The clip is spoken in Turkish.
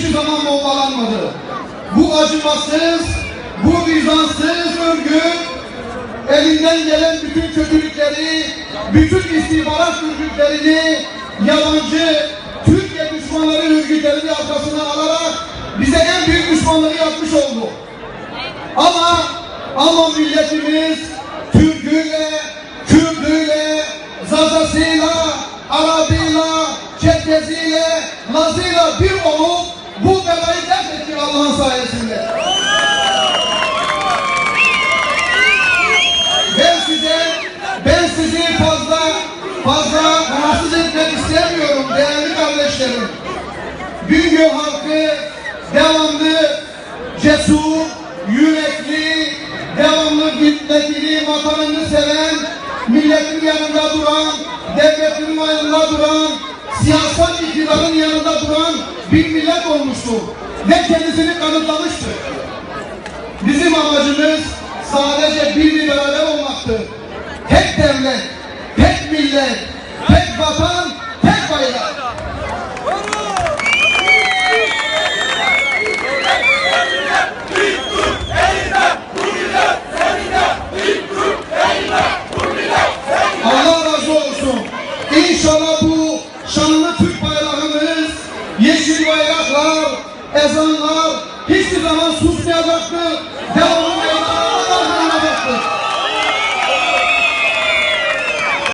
hiçbir zaman bombalanmadı. Bu acımasız, bu vicdansız örgüt elinden gelen bütün kötülükleri, bütün istihbarat örgütlerini, yabancı Türkiye düşmanları örgütlerini arkasına alarak bize en büyük düşmanlığı yapmış oldu. Ama ama milletimiz Türküyle, Kürdüyle, Zazasıyla, Arabıyla, Çerkeziyle, Lazıyla bir olup bu belayı def ettik Allah'ın sayesinde. Ben size, ben sizi fazla fazla rahatsız etmek istemiyorum değerli kardeşlerim. Bingöl halkı devamlı cesur, yürekli, devamlı milletini, vatanını seven, milletin yanında duran, devletin yanında duran, siyasal iktidarın yanında duran bir millet olmuştur. Ve kendisini kanıtlamıştır. Bizim amacımız sadece bir bir beraber olmaktır. Tek devlet, tek millet, tek vatan, tek bayrak. Allah razı olsun. İnşallah ezanlar hiçbir zaman kalmayacaktır.